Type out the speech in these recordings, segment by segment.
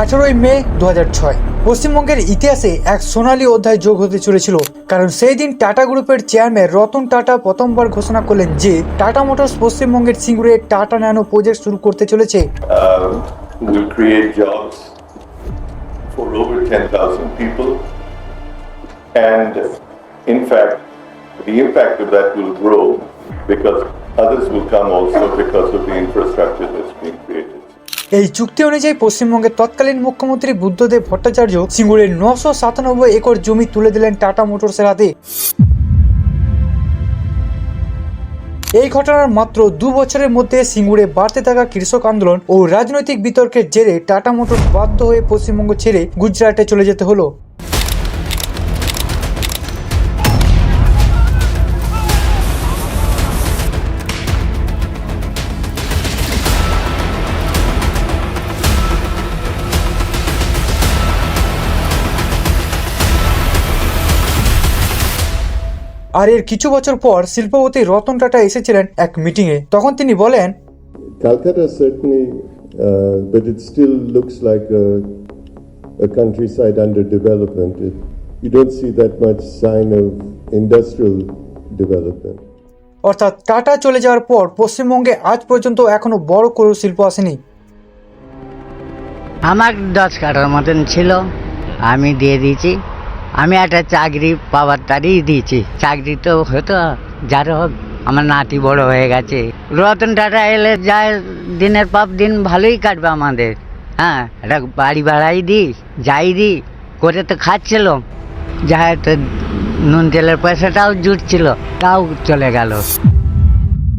আঠারোই মে দু হাজার ছয়। পশ্চিমবঙ্গের ইতিহাসে এক সোনালী অধ্যায় যোগ হতে চলেছিল, কারণ সেই দিন টাটা গ্রুপের চেয়ারম্যান রতন টাটা প্রথমবার ঘোষণা করলেন যে টাটা মোটরস পশ্চিমবঙ্গের সিঙ্গুরে টাটা ন্যানো প্রজেক্ট শুরু করতে চলেছে। Others will come also because of the infrastructure that's being created. এই চুক্তি অনুযায়ী পশ্চিমবঙ্গের তৎকালীন মুখ্যমন্ত্রী বুদ্ধদেব ভট্টাচার্য সিঙ্গুরের নশো সাতানব্বই একর জমি তুলে দিলেন টাটা মোটরসের হাতে। এই ঘটনার মাত্র দু বছরের মধ্যে সিঙ্গুরে বাড়তে থাকা কৃষক আন্দোলন ও রাজনৈতিক বিতর্কের জেরে টাটা মোটর বাধ্য হয়ে পশ্চিমবঙ্গ ছেড়ে গুজরাটে চলে যেতে হলো। আর এর কিছু বছর পর শিল্পপতি রতন টাটা এসেছিলেন এক মিটিং এ তখন তিনি বলেন Kolkata certainly it still looks like a countryside under development you don't see that much sign industrial development অর্থাৎ টাটা চলে যাওয়ার পর পশ্চিমবঙ্গে আজ পর্যন্ত এখনও বড় কোনো শিল্প আসেনি। আমার দশ কাঠার মতন ছিল আমি দিয়ে দিয়েছি। আমি একটা চাকরি পাওয়ার তারই দিয়েছি। চাকরি তো হতো, যার হোক, আমার নাতি বড় হয়ে গেছে। রতন টাটা এলে যায়, দিনের পাপ দিন ভালোই কাটবে আমাদের। হ্যাঁ একটা বাড়ি ভাড়াই দিই যাই দিই করে তো খাচ্ছিল। যা তো নুন তেলের পয়সাটাও জুটছিল, তাও চলে গেল।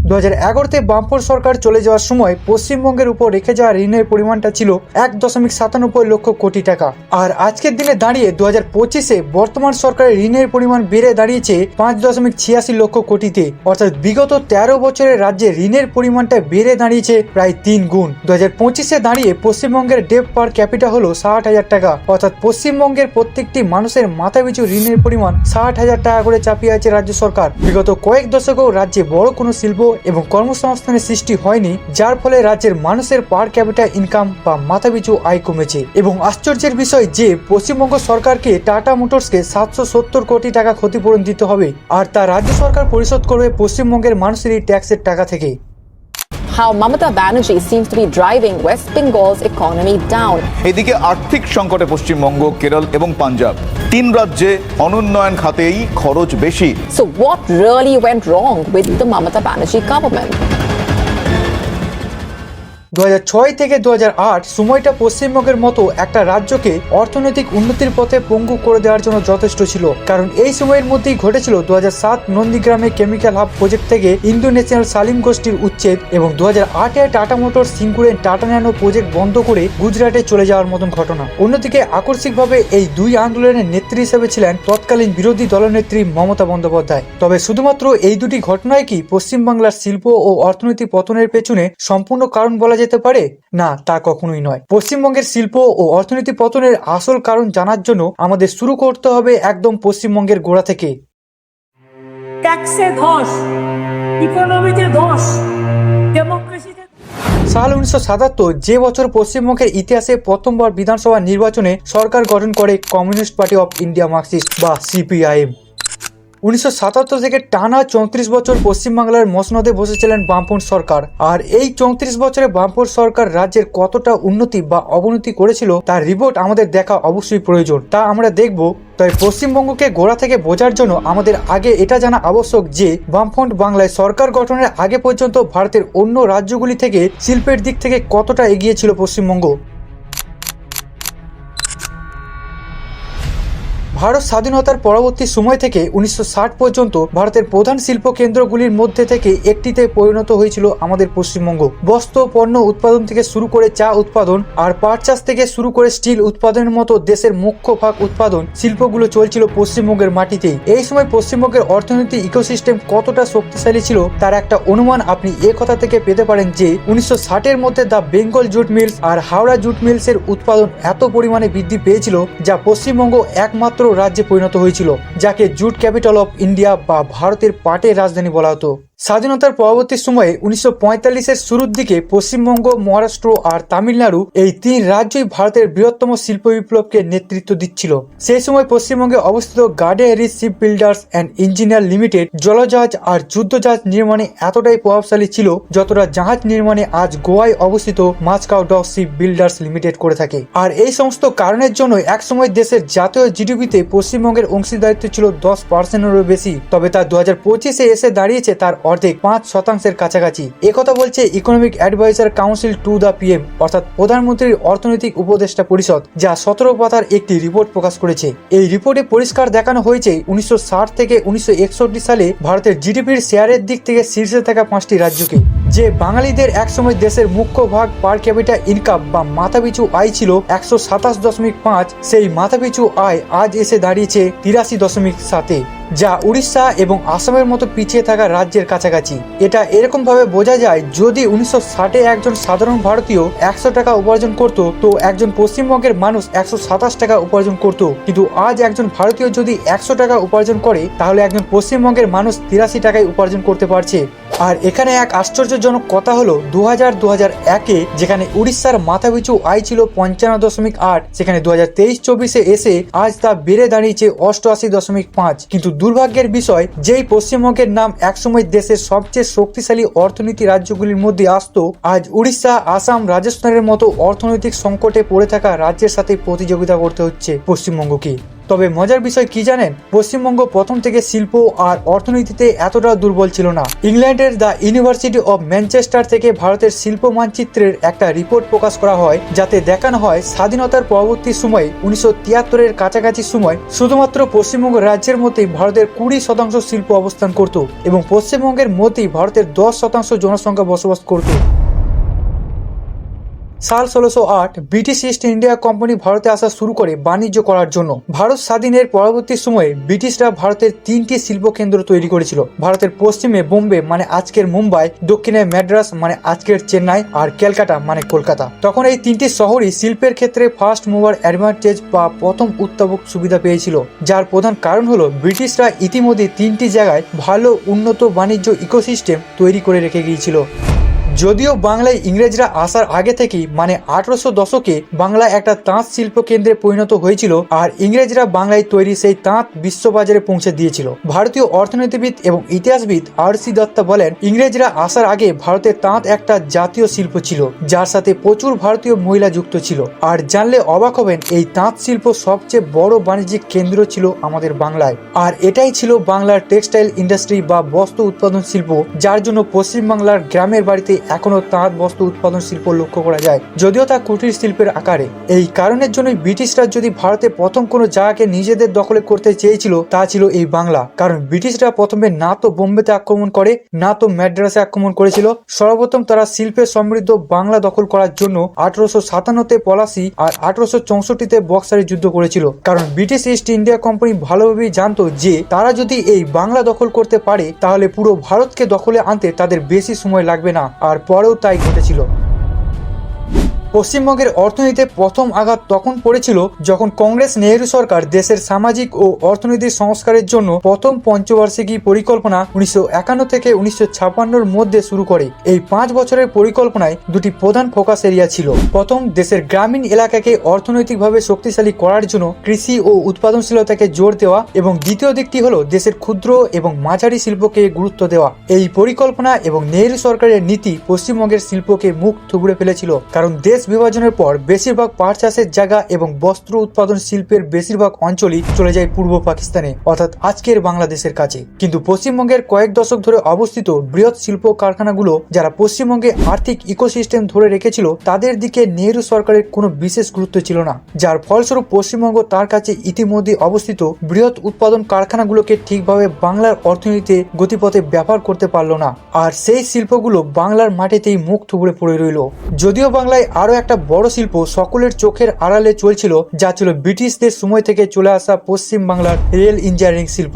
দু হাজার এগারোতে বামপর সরকার চলে যাওয়ার সময় পশ্চিমবঙ্গের উপর রেখে যাওয়া ঋণের পরিমাণটা ছিল এক দশমিক সাতানব্বই লক্ষ কোটি টাকা। আর আজকের দিনে দাঁড়িয়ে দু হাজার পঁচিশে বর্তমান সরকারের ঋণের পরিমাণ বেড়ে দাঁড়িয়েছে পাঁচ দশমিক ছিয়াশি লক্ষ কোটিতে। অর্থাৎ বিগত তেরো বছরের রাজ্যে ঋণের পরিমাণটা বেড়ে দাঁড়িয়েছে প্রায় তিন গুণ। দু হাজার পঁচিশে দাঁড়িয়ে পশ্চিমবঙ্গের ডেপ পার ক্যাপিটা হলো ষাট হাজার টাকা। অর্থাৎ পশ্চিমবঙ্গের প্রত্যেকটি মানুষের মাথাপিছু ঋণের পরিমাণ ষাট হাজার টাকা করে চাপিয়ে আছে রাজ্য সরকার। বিগত কয়েক দশকেও রাজ্যে বড় কোনো শিল্প এবং কর্মসংস্থানের সৃষ্টি হয়নি, যার ফলে রাজ্যের মানুষের পার ক্যাপিটাল ইনকাম বা মাথাপিছু আয় কমেছে। এবং আশ্চর্যের বিষয় যে, পশ্চিমবঙ্গ সরকারকে টাটা মোটরসকে সাতশো সত্তর কোটি টাকা ক্ষতিপূরণ দিতে হবে, আর তা রাজ্য সরকার পরিশোধ করবে পশ্চিমবঙ্গের মানুষের এই ট্যাক্সের টাকা থেকে। how Mamata Banerjee seems to be driving West Bengal's economy down. এদিকে আর্থিক সংকটে পশ্চিমবঙ্গ কেরল এবং পাঞ্জাব তিন রাজ্যে অনুন্নয়ন খাতেই খরচ বেশি So, what really went wrong with the Mamata Banerjee government? দু হাজার ছয় থেকে দু হাজার আট সময়টা পশ্চিমবঙ্গের মতো একটা রাজ্যকে অর্থনৈতিক উন্নতির পথে পঙ্গু করে দেওয়ার জন্য যথেষ্ট ছিল। কারণ এই সময়ের মধ্যেই ঘটেছিল দু নন্দীগ্রামে কেমিক্যাল হাব প্রজেক্ট থেকে ইন্দো ন্যাশনাল সালিম গোষ্ঠীর উচ্ছেদ এবং দু হাজার আটে টাটা মোটর সিঙ্গুরে টাটা ন্যানো প্রজেক্ট বন্ধ করে গুজরাটে চলে যাওয়ার মতন ঘটনা। অন্যদিকে আকস্মিকভাবে এই দুই আন্দোলনের নেত্রী হিসেবে ছিলেন তৎকালীন বিরোধী দলনেত্রী মমতা বন্দ্যোপাধ্যায়। তবে শুধুমাত্র এই দুটি ঘটনায় কি পশ্চিমবাংলার শিল্প ও অর্থনৈতিক পতনের পেছনে সম্পূর্ণ কারণ বলা যেতে পারে? না তা কখনোই নয়। পশ্চিমবঙ্গের শিল্প ও অর্থনীতি পতনের আসল কারণ জানার জন্য আমাদের শুরু করতে হবে একদম পশ্চিমবঙ্গের গোড়া থেকে। ট্যাক্সে ধস ইকোনমিতে ধস ডেমোক্রেসিতে সাল উনিশশো সাতাত্তর যে বছর পশ্চিমবঙ্গের ইতিহাসে প্রথমবার বিধানসভা নির্বাচনে সরকার গঠন করে communist party of India Marxist বা সিপিআইএম। উনিশশো সাতাত্তর থেকে টানা চৌত্রিশ বছর পশ্চিমবাংলার মসনদে বসেছিলেন বামপন সরকার। আর এই চৌত্রিশ বছরে বামপন সরকার রাজ্যের কতটা উন্নতি বা অবনতি করেছিল, তার রিপোর্ট আমাদের দেখা অবশ্যই প্রয়োজন। তা আমরা দেখব তাই পশ্চিমবঙ্গকে গোড়া থেকে বোঝার জন্য আমাদের আগে এটা জানা আবশ্যক যে, বামফ্রন্ট বাংলায় সরকার গঠনের আগে পর্যন্ত ভারতের অন্য রাজ্যগুলি থেকে শিল্পের দিক থেকে কতটা এগিয়ে ছিল পশ্চিমবঙ্গ। ভারত স্বাধীনতার পরবর্তী সময় থেকে উনিশশো ষাট পর্যন্ত ভারতের প্রধান শিল্প কেন্দ্রগুলির মধ্যে থেকে একটিতে পরিণত হয়েছিল আমাদের পশ্চিমবঙ্গ। বস্ত্র, পণ্য উৎপাদন থেকে শুরু করে চা উৎপাদন আর পাট চাষ থেকে শুরু করে স্টিল উৎপাদনের মতো দেশের মুখ্য ভাগ উৎপাদন শিল্পগুলো চলছিল পশ্চিমবঙ্গের মাটিতেই। এই সময় পশ্চিমবঙ্গের অর্থনৈতিক ইকোসিস্টেম কতটা শক্তিশালী ছিল তার একটা অনুমান আপনি এ কথা থেকে পেতে পারেন যে উনিশশো ষাটের মধ্যে দ্য বেঙ্গল জুট মিলস আর হাওড়া জুট মিলসের উৎপাদন এত পরিমাণে বৃদ্ধি পেয়েছিল যা পশ্চিমবঙ্গ একমাত্র রাজ্যে পরিণত হয়েছিল যাকে জুট ক্যাপিটাল অফ ইন্ডিয়া বা ভারতের পাটের রাজধানী বলা হতো। স্বাধীনতার পরবর্তী সময়ে উনিশশো পঁয়তাল্লিশের শুরুর দিকে পশ্চিমবঙ্গ, মহারাষ্ট্র আর তামিলনাড়ু এই তিন রাজ্যই ভারতের বৃহত্তম শিল্প বিপ্লবকে নেতৃত্ব দিচ্ছিল। সেই সময় পশ্চিমবঙ্গে অবস্থিত garden reach ship builders and engineer limited জলজাহাজ আর যুদ্ধজাহাজ নির্মাণে এতটাই প্রভাবশালী ছিল যতটা জাহাজ নির্মাণে আজ গোয়ায় অবস্থিত Mazagon dock ship builders limited করে থাকে। আর এই সমস্ত কারণের জন্য একসময় দেশের জাতীয় জিডিপিতে পশ্চিমবঙ্গের অংশীদারিত্ব ছিল দশ পার্সেন্টেরও বেশি, তবে তা দু হাজার পঁচিশে এসে দাঁড়িয়েছে তার অর্ধেক পাঁচ শতাংশের কাছাকাছি। একথা বলছে economic adviser council to the PM অর্থাৎ প্রধানমন্ত্রীর অর্থনৈতিক উপদেষ্টা পরিষদ, যা সতেরো পাতার একটি রিপোর্ট প্রকাশ করেছে। এই রিপোর্টে পরিষ্কার দেখানো হয়েছে উনিশশো ষাট থেকে উনিশশো একষট্টি সালে ভারতের জিডিপির শেয়ারের দিক থেকে শীর্ষে থাকা পাঁচটি রাজ্যকে, যে বাঙালিদের একসময় দেশের মুখ্য ভাগ পার ক্যাপিটা ইনকাম বা মাথাপিছু আয় ছিল একশো সাতাশ দশমিক পাঁচ, সেই মাথাপিছু আয় আজ এসে দাঁড়িয়েছে তিরাশি দশমিক সাতে। যা উড়িষ্যা এবং আসামের মতো পিছিয়ে থাকা রাজ্যের কাছাকাছি। এটা এরকমভাবে বোঝা যায়, যদি উনিশশো ষাটে একজন সাধারণ ভারতীয় একশো টাকা উপার্জন করত, তো একজন পশ্চিমবঙ্গের মানুষ একশো সাতাশ টাকা উপার্জন করত। কিন্তু আজ একজন ভারতীয় যদি একশো টাকা উপার্জন করে, তাহলে একজন পশ্চিমবঙ্গের মানুষ তিরাশি টাকায় উপার্জন করতে পারছে। আর এখানে এক আশ্চর্যজনক কথা হলো দু হাজার দু হাজার একে যেখানে উড়িষ্যার মাথাপিছু আয় ছিল পঞ্চান্ন দশমিক আট, সেখানে দু হাজার তেইশ চব্বিশে এসে আজ তা বেড়ে দাঁড়িয়েছে অষ্টআশি দশমিক পাঁচ। কিন্তু দুর্ভাগ্যের বিষয়, যেই পশ্চিমবঙ্গের নাম একসময় দেশের সবচেয়ে শক্তিশালী অর্থনীতি রাজ্যগুলির মধ্যে আসতো, আজ উড়িষ্যা, আসাম, রাজস্থানের মতো অর্থনৈতিক সংকটে পড়ে থাকা রাজ্যের সাথে প্রতিযোগিতা করতে হচ্ছে পশ্চিমবঙ্গকে। তবে মজার বিষয় কি জানেন? পশ্চিমবঙ্গ প্রথম থেকে শিল্প আর অর্থনীতিতে এতটা দুর্বল ছিল না। ইংল্যান্ডের দ্য ইউনিভার্সিটি অব ম্যানচেস্টার থেকে ভারতের শিল্প মানচিত্রের একটা রিপোর্ট প্রকাশ করা হয়, যাতে দেখানো হয় স্বাধীনতার পরবর্তী সময়ে, উনিশশো তিয়াত্তরের কাছাকাছি সময়, শুধুমাত্র পশ্চিমবঙ্গ রাজ্যের মধ্যেই ভারতের কুড়ি শতাংশ শিল্প অবস্থান করত এবং পশ্চিমবঙ্গের মধ্যেই ভারতের দশ শতাংশ জনসংখ্যা বসবাস করত। সাল ষোলোশো আট ব্রিটিশ ইস্ট ইন্ডিয়া কোম্পানি ভারতে আসা শুরু করে বাণিজ্য করার জন্য। ভারত স্বাধীনের পরবর্তী সময়ে ব্রিটিশরা ভারতের তিনটি শিল্প কেন্দ্র তৈরি করেছিল। ভারতের পশ্চিমে বোম্বে মানে আজকের মুম্বাই, দক্ষিণে ম্যাড্রাস মানে আজকের চেন্নাই, আর ক্যালকাটা মানে কলকাতা। তখন এই তিনটি শহরই শিল্পের ক্ষেত্রে ফার্স্ট মুভার অ্যাডভান্টেজ বা প্রথম উত্তাবক সুবিধা পেয়েছিল। যার প্রধান কারণ হলো, ব্রিটিশরা ইতিমধ্যে তিনটি জায়গায় ভালো উন্নত বাণিজ্য ইকোসিস্টেম তৈরি করে রেখে গিয়েছিল। যদিও বাংলায় ইংরেজরা আসার আগে থেকেই মানে আঠারোশো দশকে বাংলা একটা তাঁত শিল্প কেন্দ্রে পরিণত হয়েছিল, আর ইংরেজরা বাংলায় তৈরি সেই তাঁত বিশ্ববাজারে পৌঁছে দিয়েছিল। ভারতীয় অর্থনীতিবিদ এবং ইতিহাসবিদ আর সি দত্তা বলেন, ইংরেজরা আসার আগে ভারতের তাঁত একটা জাতীয় শিল্প ছিল, যার সাথে প্রচুর ভারতীয় মহিলা যুক্ত ছিল। আর জানলে অবাক হবেন, এই তাঁত শিল্প সবচেয়ে বড় বাণিজ্যিক কেন্দ্র ছিল আমাদের বাংলায়। আর এটাই ছিল বাংলার টেক্সটাইল ইন্ডাস্ট্রি বা বস্ত্র উৎপাদন শিল্প, যার জন্য পশ্চিমবাংলার গ্রামের বাড়িতে এখনও তাঁত বস্ত্র উৎপাদন শিল্প লক্ষ্য করা যায়, যদিও তা কুটির শিল্পের আকারে। এই কারণের জন্যই ব্রিটিশরা যদি ভারতে প্রথম কোনো জায়গাকে নিজেদের দখলে করতে চেয়েছিল, তা ছিল এই বাংলা। কারণ ব্রিটিশরা প্রথমে না তো বোম্বেতে আক্রমণ করে না তো ম্যাড্রাসে আক্রমণ করেছিল। সর্বপ্রথম তারা শিল্পে সমৃদ্ধ বাংলা দখল করার জন্য আঠারোশো সাতান্নতে পলাশি আর আঠারোশো চৌষট্টিতে বক্সারে যুদ্ধ করেছিল। কারণ ব্রিটিশ ইস্ট ইন্ডিয়া কোম্পানি ভালোভাবেই জানতো যে, তারা যদি এই বাংলা দখল করতে পারে, তাহলে পুরো ভারতকে দখলে আনতে তাদের বেশি সময় লাগবে না। আর পরেও তাই ঘটেছিল। পশ্চিমবঙ্গের অর্থনীতিতে প্রথম আঘাত তখন পড়েছিল যখন কংগ্রেস নেহেরু সরকার দেশের সামাজিক ও অর্থনৈতিক সংস্কারের জন্য প্রথম পঞ্চবার্ষিকী পরিকল্পনা উনিশশো একান্ন থেকে উনিশশো ছাপান্নর মধ্যে শুরু করে। এই পাঁচ বছরের পরিকল্পনায় দুটি প্রধান ফোকাস এরিয়া ছিল। প্রথম, দেশের গ্রামীণ এলাকাকে অর্থনৈতিকভাবে শক্তিশালী করার জন্য কৃষি ও উৎপাদনশীলতাকে জোর দেওয়া এবং দ্বিতীয় দিকটি হল দেশের ক্ষুদ্র এবং মাঝারি শিল্পকে গুরুত্ব দেওয়া। এই পরিকল্পনা এবং নেহেরু সরকারের নীতি পশ্চিমবঙ্গের শিল্পকে মুখ থুবড়ে ফেলেছিল, কারণ দেশ বিভাজনের পর বেশিরভাগ পাট চাষের জায়গা এবং বস্ত্র উৎপাদন শিল্পের বেশিরভাগ অঞ্চলই চলে যায় পূর্ব পাকিস্তানে, অর্থাৎ আজকের বাংলাদেশের কাছে। কিন্তু পশ্চিমবঙ্গের কয়েক দশক ধরে অবস্থিত বৃহৎ শিল্প কারখানাগুলো যারা পশ্চিমবঙ্গে আর্থিক ইকোসিস্টেম ধরে রেখেছিল, তাদের দিকে নেহেরু সরকারের কোনো বিশেষ গুরুত্ব ছিল না। যার ফলস্বরূপ পশ্চিমবঙ্গ তার কাছে ইতিমধ্যে অবস্থিত বৃহৎ উৎপাদন কারখানাগুলোকে ঠিকভাবে বাংলার অর্থনীতিতে গতিপথে ব্যবহার করতে পারল না। আর সেই শিল্পগুলো বাংলার মাটিতেই মুখ থুবড়ে পড়ে রইল। যদিও বাংলায় আরও একটা বড় শিল্প সকলের চোখের আড়ালে চলছিল, যা ছিল ব্রিটিশদের সময় থেকে চলে আসা পশ্চিম বাংলার রেল ইঞ্জিনিয়ারিং শিল্প।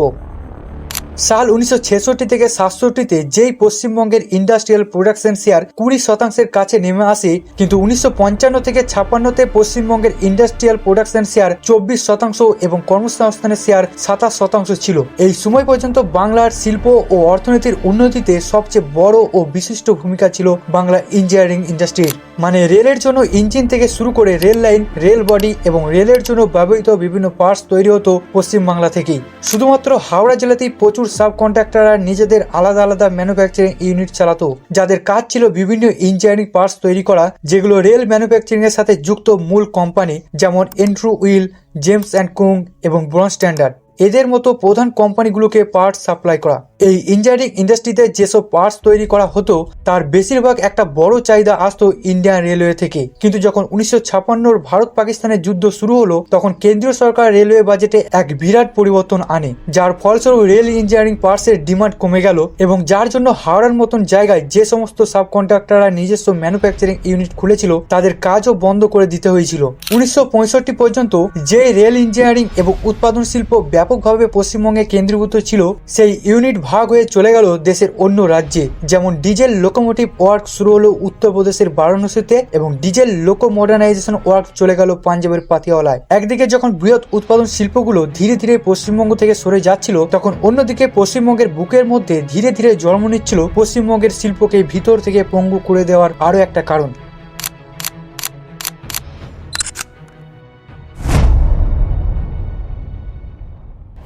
সাল উনিশশো ছেষট্টি থেকে সাতষট্টিতে যেই পশ্চিমবঙ্গের ইন্ডাস্ট্রিয়াল প্রোডাকশন শেয়ার কুড়ি শতাংশের কাছে নেমে আসে, কিন্তু উনিশশো পঞ্চান্ন থেকে ছাপ্পান্নতে পশ্চিমবঙ্গের ইন্ডাস্ট্রিয়াল প্রোডাকশন শেয়ার চব্বিশ শতাংশ এবং কর্মসংস্থানের শেয়ার সাতাশ শতাংশ ছিল। এই সময় পর্যন্ত বাংলার শিল্প ও অর্থনীতির উন্নতিতে সবচেয়ে বড় ও বিশিষ্ট ভূমিকা ছিল বাংলা ইঞ্জিনিয়ারিং ইন্ডাস্ট্রির মানে রেলের জন্য ইঞ্জিন থেকে শুরু করে রেল লাইন, রেল বডি এবং রেলের জন্য ব্যবহৃত বিভিন্ন পার্টস তৈরি হতো পশ্চিমবাংলা থেকেই। শুধুমাত্র হাওড়া জেলাতেই প্রচুর সাব কন্ট্রাক্টররা নিজেদের আলাদা আলাদা ম্যানুফ্যাকচারিং ইউনিট চালাতো, যাদের কাজ ছিল বিভিন্ন ইঞ্জিনিয়ারিং পার্টস তৈরি করা, যেগুলো রেল ম্যানুফ্যাকচারিং এর সাথে যুক্ত মূল কোম্পানি যেমন এন্ট্রু উইল জেমস অ্যান্ড কুং এবং ব্রন স্ট্যান্ডার্ড এদের মতো প্রধান কোম্পানিগুলোকে পার্টস সাপ্লাই করা। এই ইঞ্জিনিয়ারিং ইন্ডাস্ট্রিতে যেসব পার্টস তৈরি করা হতো, তার বেশিরভাগ একটা বড় চাহিদা আসতো ইন্ডিয়ান রেলওয়ে থেকে। কিন্তু যখন উনিশশো ছাপান্নর ভারত পাকিস্তানের যুদ্ধ শুরু হলো, তখন কেন্দ্রীয় সরকার রেলওয়ে বাজেটে এক বিরাট পরিবর্তন আনে, যার ফলস্বরূপ রেল ইঞ্জিনিয়ারিং পার্টসের ডিমান্ড কমে গেল এবং যার জন্য হাওড়ার মতন জায়গায় যে সমস্ত সাব কন্ট্রাক্টররা নিজস্ব ম্যানুফ্যাকচারিং ইউনিট খুলেছিল, তাদের কাজও বন্ধ করে দিতে হয়েছিল। উনিশশো পঁয়ষট্টি পর্যন্ত যে রেল ইঞ্জিনিয়ারিং এবং উৎপাদন শিল্প ব্যাপকভাবে পশ্চিমবঙ্গে কেন্দ্রীভূত ছিল, সেই ইউনিট ভাগ হয়ে চলে গেল দেশের অন্য রাজ্যে। যেমন ডিজেল লোকোমোটিভ ওয়ার্ক শুরু হলো উত্তরপ্রদেশের বারাণসীতে এবং ডিজেল লোকো মডার্নাইজেশন ওয়ার্ক চলে গেল পাঞ্জাবের পাতিয়াওয়ালায় একদিকে যখন বৃহৎ উৎপাদন শিল্পগুলো ধীরে ধীরে পশ্চিমবঙ্গ থেকে সরে যাচ্ছিল, তখন অন্যদিকে পশ্চিমবঙ্গের বুকের মধ্যে ধীরে ধীরে জন্ম নিচ্ছিল পশ্চিমবঙ্গের শিল্পকে ভিতর থেকে পঙ্গু করে দেওয়ার আরও একটা কারণ।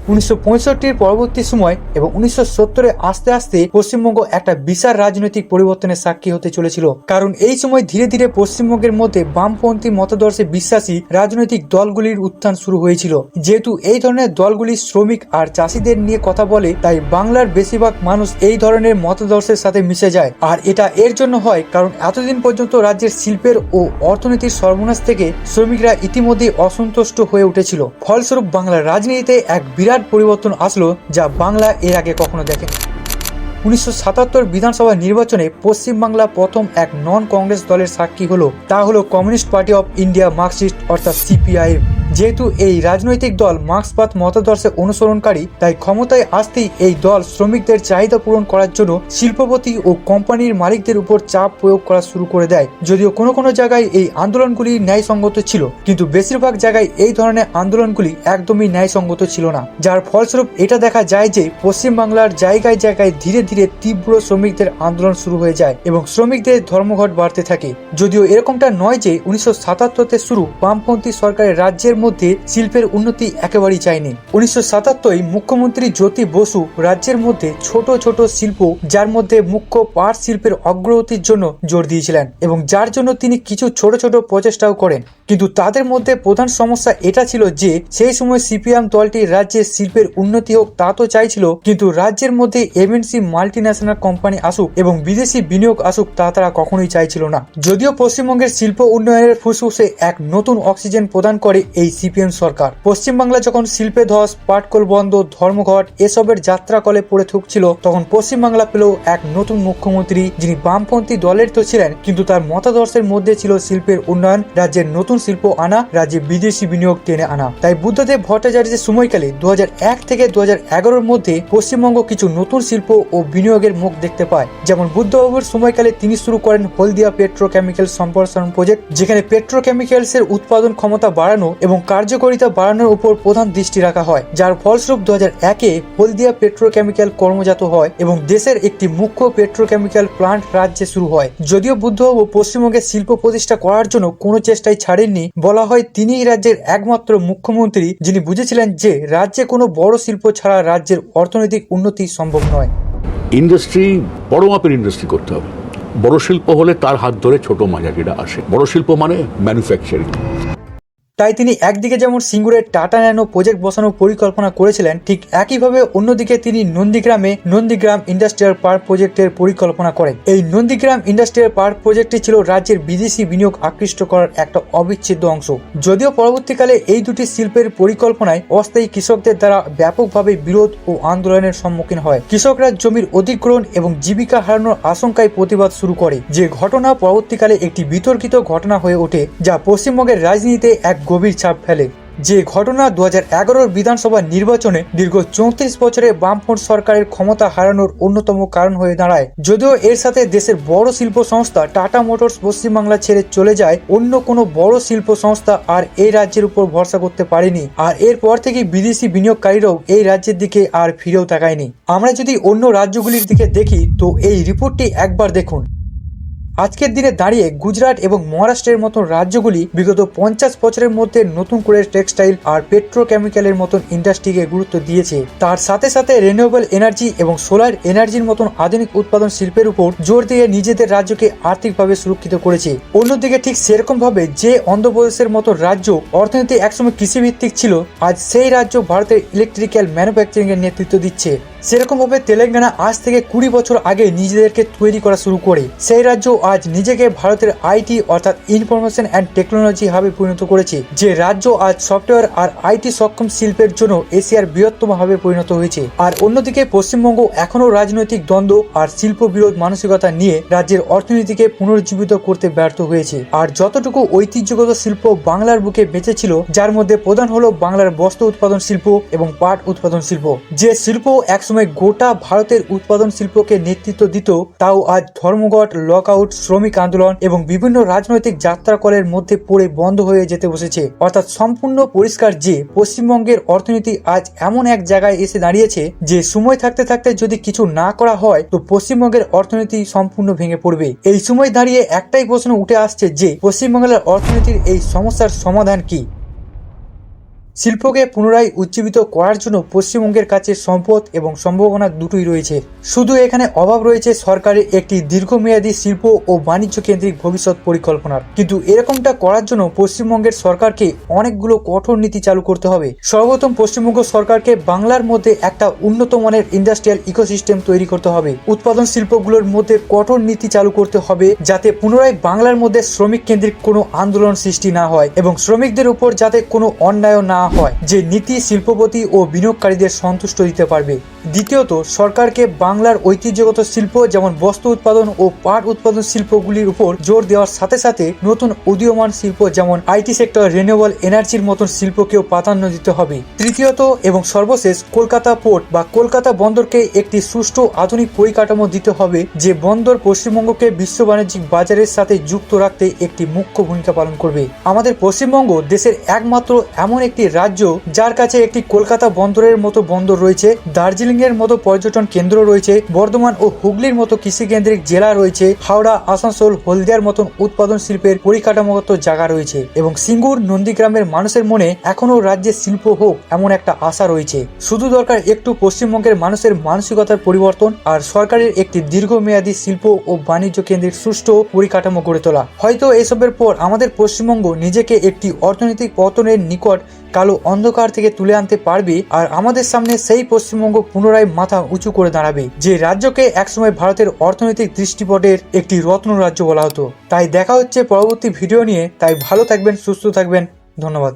উনিশশো পরবর্তী সময় এবং উনিশশো সত্তরে আস্তে আস্তে পশ্চিমবঙ্গ একটা বিশাল রাজনৈতিক পরিবর্তনের সাক্ষী হতে চলেছিল। কারণ এই সময় ধীরে ধীরে পশ্চিমবঙ্গের মধ্যে বামপন্থী মতাদর্শে বিশ্বাসী রাজনৈতিক দলগুলির উত্থান শুরু হয়েছিল। যেহেতু এই ধরনের দলগুলি শ্রমিক আর চাষিদের নিয়ে কথা বলে, তাই বাংলার বেশিরভাগ মানুষ এই ধরনের মতাদর্শের সাথে মিশে যায়। আর এটা এর জন্য হয় কারণ এতদিন পর্যন্ত রাজ্যের শিল্পের ও অর্থনীতির সর্বনাশ থেকে শ্রমিকরা ইতিমধ্যেই অসন্তুষ্ট হয়ে উঠেছিল। ফলস্বরূপ বাংলার রাজনীতিতে এক বিরাট পরিবর্তন আসলো যা বাংলা এর আগে কখনো দেখেনি। উনিশশো সাতাত্তর বিধানসভা নির্বাচনে পশ্চিমবাংলা প্রথম এক নন কংগ্রেস দলের সাক্ষী হলো। তা হলো communist party of India Marxist অর্থাৎ সিপিআইএম যেহেতু এই রাজনৈতিক দল মার্ক্সবাদ মতাদর্শে অনুসরণকারী, তাই ক্ষমতায় আসতেই এই দল শ্রমিকদের চাহিদা পূরণ করার জন্য শিল্পপতি ও কোম্পানির মালিকদের উপর চাপ প্রয়োগ করা শুরু করে দেয়। যদিও কোনো কোনো জায়গায় এই আন্দোলনগুলি ন্যায়সঙ্গত ছিল, কিন্তু বেশিরভাগ জায়গায় এই ধরনের আন্দোলনগুলি একদমই ন্যায়সঙ্গত ছিল না। যার ফলস্বরূপ এটা দেখা যায় যে পশ্চিমবাংলার জায়গায় জায়গায় ধীরে ধীরে তীব্র শ্রমিকদের আন্দোলন শুরু হয়ে যায় এবং শ্রমিকদের ধর্মঘট বাড়তে থাকে। যদিও এরকমটা নয় যে উনিশশো সাতাত্তরতে শুরু বামপন্থী সরকারের রাজ্যের মধ্যে শিল্পের উন্নতি একেবারেই চায়নি। উনিশশো সাতাত্তরে মুখ্যমন্ত্রী জ্যোতি বসু রাজ্যের মধ্যে ছোট ছোট শিল্প, যার মধ্যে মুখ্য পাট শিল্পের অগ্রগতির জন্য জোর দিয়েছিলেন এবং যার জন্য তিনি কিছু ছোট ছোট প্রচেষ্টাও করেন। কিন্তু তাদের মধ্যে প্রধান সমস্যা এটা ছিল যে, সেই সময় সিপিএম দলটি রাজ্যের শিল্পের উন্নতি হোক তা তো চাইছিল, কিন্তু রাজ্যের মধ্যে এমএনসি মাল্টি ন্যাশনাল কোম্পানি আসুক এবং বিদেশি বিনিয়োগ আসুক তা তারা কখনোই চাইছিল না। যদিও পশ্চিমবঙ্গের শিল্প উন্নয়নের ফুসফুসে এক নতুন অক্সিজেন প্রদান করে এই সিপিএম সরকার। পশ্চিমবাংলা যখন শিল্পে ধস, পাটকল বন্ধ, ধর্মঘট এসবের যাত্রা কলে পড়ে থুকছিল, তখন পশ্চিমবাংলা পেল এক নতুন মুখ্যমন্ত্রী যিনি বামপন্থী দলের তো ছিলেন, কিন্তু তার মতাদর্শের মধ্যে ছিল শিল্পের উন্নয়ন, রাজ্যের নতুন শিল্প আনা, রাজ্যে বিদেশি বিনিয়োগ টেনে আনা। তাই বুদ্ধদেব ভট্টাচার্যের সময়কালে দু থেকে দু হাজার মধ্যে পশ্চিমবঙ্গ কিছু নতুন শিল্প ও বিনিয়োগের মুখ দেখতে পায়। যেমন বুদ্ধবাবুর সময়কালে তিনি শুরু করেন হলদিয়া পেট্রোকেমিক্যাল সম্প্রসারণ প্রজেক্ট, যেখানে পেট্রোকেমিক্যালস এর উৎপাদন ক্ষমতা বাড়ানো এবং কার্যকারিতা বাড়ানোর উপর প্রধান দৃষ্টি রাখা হয়, যার ফলস্বরূপ দু হাজার একে হলদিয়া পেট্রোকেমিক্যাল কর্মজাত হয় এবং দেশের একটি মুখ্য পেট্রোকেমিক্যাল প্লান্ট রাজ্যে শুরু হয়। যদিও বুদ্ধবাবু পশ্চিমবঙ্গে শিল্প প্রতিষ্ঠা করার জন্য কোনো চেষ্টাই ছাড়েননি, বলা হয় তিনিই রাজ্যের একমাত্র মুখ্যমন্ত্রী, যিনি বুঝেছিলেন যে রাজ্যে কোনো বড় শিল্প ছাড়া রাজ্যের অর্থনৈতিক উন্নতি সম্ভব নয়। ইন্ডাস্ট্রি বড় মাপের ইন্ডাস্ট্রি করতে হবে। বড় শিল্প হলে তার হাত ধরে ছোট মাঝারিরা আসে। বড় শিল্প মানে ম্যানুফ্যাকচারিং তাই তিনি একদিকে যেমন সিঙ্গুরের টাটা ন্যানো প্রজেক্ট বসানোর পরিকল্পনা করেছিলেন, ঠিক একইভাবে অন্যদিকে তিনি নন্দীগ্রামে নন্দীগ্রাম ইন্ডাস্ট্রিয়াল পার্ক প্রজেক্টের পরিকল্পনা করেন। এই নন্দীগ্রাম ইন্ডাস্ট্রিয়াল পার্ক প্রজেক্টটি ছিল রাজ্যের বিদেশি বিনিয়োগ আকৃষ্ট করার একটা অবিচ্ছেদ্য অংশ। যদিও পরবর্তীকালে এই দুটি শিল্পের পরিকল্পনায় অস্থায়ী কৃষকদের দ্বারা ব্যাপকভাবে বিরোধ ও আন্দোলনের সম্মুখীন হয়। কৃষকরা জমির অধিগ্রহণ এবং জীবিকা হারানোর আশঙ্কায় প্রতিবাদ শুরু করে। যে ঘটনা পরবর্তীকালে একটি বিতর্কিত ঘটনা হয়ে ওঠে, যা পশ্চিমবঙ্গের রাজনীতিতে এক গভীর ছাপ ফেলে। যে ঘটনা দু হাজার বিধানসভা নির্বাচনে দীর্ঘ চৌত্রিশ বছরে বামফ্রন্ট সরকারের ক্ষমতা হারানোর অন্যতম কারণ হয়ে দাঁড়ায়। যদিও এর সাথে দেশের বড় শিল্প সংস্থা টাটা মোটরস পশ্চিমবাংলা ছেড়ে চলে যায়, অন্য কোনো বড় শিল্প সংস্থা আর এই রাজ্যের উপর ভরসা করতে পারেনি। আর এরপর থেকে বিদেশি বিনিয়োগকারীরাও এই রাজ্যের দিকে আর ফিরেও তাকায়নি। আমরা যদি অন্য রাজ্যগুলির দিকে দেখি, তো এই রিপোর্টটি একবার দেখুন। আজকের দিনে দাঁড়িয়ে গুজরাট এবং মহারাষ্ট্রের মতো রাজ্যগুলি বিগত পঞ্চাশ বছরের মধ্যে নতুন করে টেক্সটাইল আর পেট্রোকেমিক্যালের মতন ইন্ডাস্ট্রিকে গুরুত্ব দিয়েছে। তার সাথে সাথে রিনিউয়েবল এনার্জি এবং সোলার এনার্জির মতন আধুনিক উৎপাদন শিল্পের উপর জোর দিয়ে নিজেদের রাজ্যকে আর্থিকভাবে সুরক্ষিত করেছে। অন্যদিকে ঠিক সেরকম ভাবে যে অন্ধ্রপ্রদেশের মতো রাজ্য অর্থনীতি একসময় কৃষিভিত্তিক ছিল, আজ সেই রাজ্য ভারতের ইলেকট্রিক্যাল ম্যানুফ্যাকচারিং এর নেতৃত্ব দিচ্ছে। সেরকমভাবে তেলেঙ্গানা আজ থেকে কুড়ি বছর আগে নিজেদেরকে তৈরি করা শুরু করে। সেই রাজ্য আজ নিজেকে ভারতের আইটি অর্থাৎ ইনফরমেশন অ্যান্ড টেকনোলজি হাবে পরিণত করেছে, যে রাজ্য আজ সফটওয়্যার আর আইটি সক্ষম শিল্পের জন্য এশিয়ার বৃহত্তম হাবে পরিণত হয়েছে। আর অন্যদিকে পশ্চিমবঙ্গ এখনও রাজনৈতিক দ্বন্দ্ব আর শিল্প বিরোধ মানসিকতা নিয়ে রাজ্যের অর্থনীতিকে পুনরুজ্জীবিত করতে ব্যর্থ হয়েছে। আর যতটুকু ঐতিহ্যগত শিল্প বাংলার বুকে বেঁচে ছিল যার মধ্যে প্রধান হলো বাংলার বস্ত্র উৎপাদন শিল্প এবং পাট উৎপাদন শিল্প। যে শিল্প একসময় গোটা ভারতের উৎপাদন শিল্পকে নেতৃত্ব দিত, তাও আজ ধর্মঘট লকআউট শ্রমিক আন্দোলন এবং বিভিন্ন রাজনৈতিক যাত্রাকলের মধ্যে পড়ে বন্ধ হয়ে যেতে বসেছে। অর্থাৎ সম্পূর্ণ পরিষ্কার যে পশ্চিমবঙ্গের অর্থনীতি আজ এমন এক জায়গায় এসে দাঁড়িয়েছে যে সময় থাকতে থাকতে যদি কিছু না করা হয়, তো পশ্চিমবঙ্গের অর্থনীতি সম্পূর্ণ ভেঙে পড়বে। এই সময় দাঁড়িয়ে একটাই প্রশ্ন উঠে আসছে যে, পশ্চিমবঙ্গের অর্থনীতির এই সমস্যার সমাধান কি? শিল্পকে পুনরায় উজ্জীবিত করার জন্য পশ্চিমবঙ্গের কাছে সম্পদ এবং সম্ভাবনা দুটোই রয়েছে। শুধু এখানে অভাব রয়েছে সরকারের একটি দীর্ঘমেয়াদী শিল্প ও বাণিজ্য কেন্দ্রিক ভবিষ্যৎ পরিকল্পনার। কিন্তু এরকমটা করার জন্য পশ্চিমবঙ্গের সরকারকে অনেকগুলো কঠোর নীতি চালু করতে হবে। সর্বপ্রথম পশ্চিমবঙ্গ সরকারকে বাংলার মধ্যে একটা উন্নত মানের ইন্ডাস্ট্রিয়াল ইকোসিস্টেম তৈরি করতে হবে। উৎপাদন শিল্পগুলোর মধ্যে কঠোর নীতি চালু করতে হবে যাতে পুনরায় বাংলার মধ্যে শ্রমিক কেন্দ্রিক কোনো আন্দোলন সৃষ্টি না হয় এবং শ্রমিকদের উপর যাতে কোনো অন্যায় না হয়, যে নীতি শিল্পপতি ও বিনিয়োগকারীদের সন্তুষ্ট দিতে পারবে। দ্বিতীয়ত, সরকারকে বাংলার ঐতিহ্যগত শিল্প যেমন বস্ত্র উৎপাদন ও পাট উৎপাদন শিল্পগুলির উপর জোর দেওয়ার সাথে সাথে নতুন উদীয়মান শিল্প যেমন আইটি সেক্টর রিনিউয়েবল এনার্জির মতন শিল্পকেও প্রাধান্য দিতে হবে। তৃতীয়ত এবং সর্বশেষ, কলকাতা পোর্ট বা কলকাতা বন্দরকে একটি সুষ্ঠু আধুনিক পরিকাঠামো দিতে হবে, যে বন্দর পশ্চিমবঙ্গকে বিশ্ব বাণিজ্যিক বাজারের সাথে যুক্ত রাখতে একটি মুখ্য ভূমিকা পালন করবে। আমাদের পশ্চিমবঙ্গ দেশের একমাত্র এমন একটি রাজ্য, যার কাছে একটি কলকাতা বন্দরের মতো বন্দর রয়েছে দার্জিলিং এর মতো পর্যটন কেন্দ্র রয়েছে, বর্ধমান ও হুগলির মতো কৃষি কেন্দ্রিক জেলা রয়েছে, হাওড়া, আসানসোল, হলদিয়ার মতন উৎপাদন শিল্পের পরিকাঠামোগত জায়গা রয়েছে এবং সিঙ্গুর, নন্দীগ্রামের মানুষের মনে এখনও রাজ্যে শিল্প হোক এমন একটা আশা রয়েছে। শুধু দরকার একটু পশ্চিমবঙ্গের মানুষের মানসিকতার পরিবর্তন আর সরকারের একটি দীর্ঘমেয়াদী শিল্প ও বাণিজ্য কেন্দ্রিক সুষ্ঠু পরিকাঠামো গড়ে তোলা। হয়তো এসবের পর আমাদের পশ্চিমবঙ্গ নিজেকে একটি অর্থনৈতিক পতনের নিকট কালো অন্ধকার থেকে তুলে আনতে পারবে আর আমাদের সামনে সেই পশ্চিমবঙ্গ পুনরায় মাথা উঁচু করে দাঁড়াবে, যে রাজ্যকে একসময় ভারতের অর্থনৈতিক দৃষ্টিপটের একটি রত্ন রাজ্য বলা হতো। তাই দেখা হচ্ছে পরবর্তী ভিডিও নিয়ে, তাই ভালো থাকবেন, সুস্থ থাকবেন, ধন্যবাদ।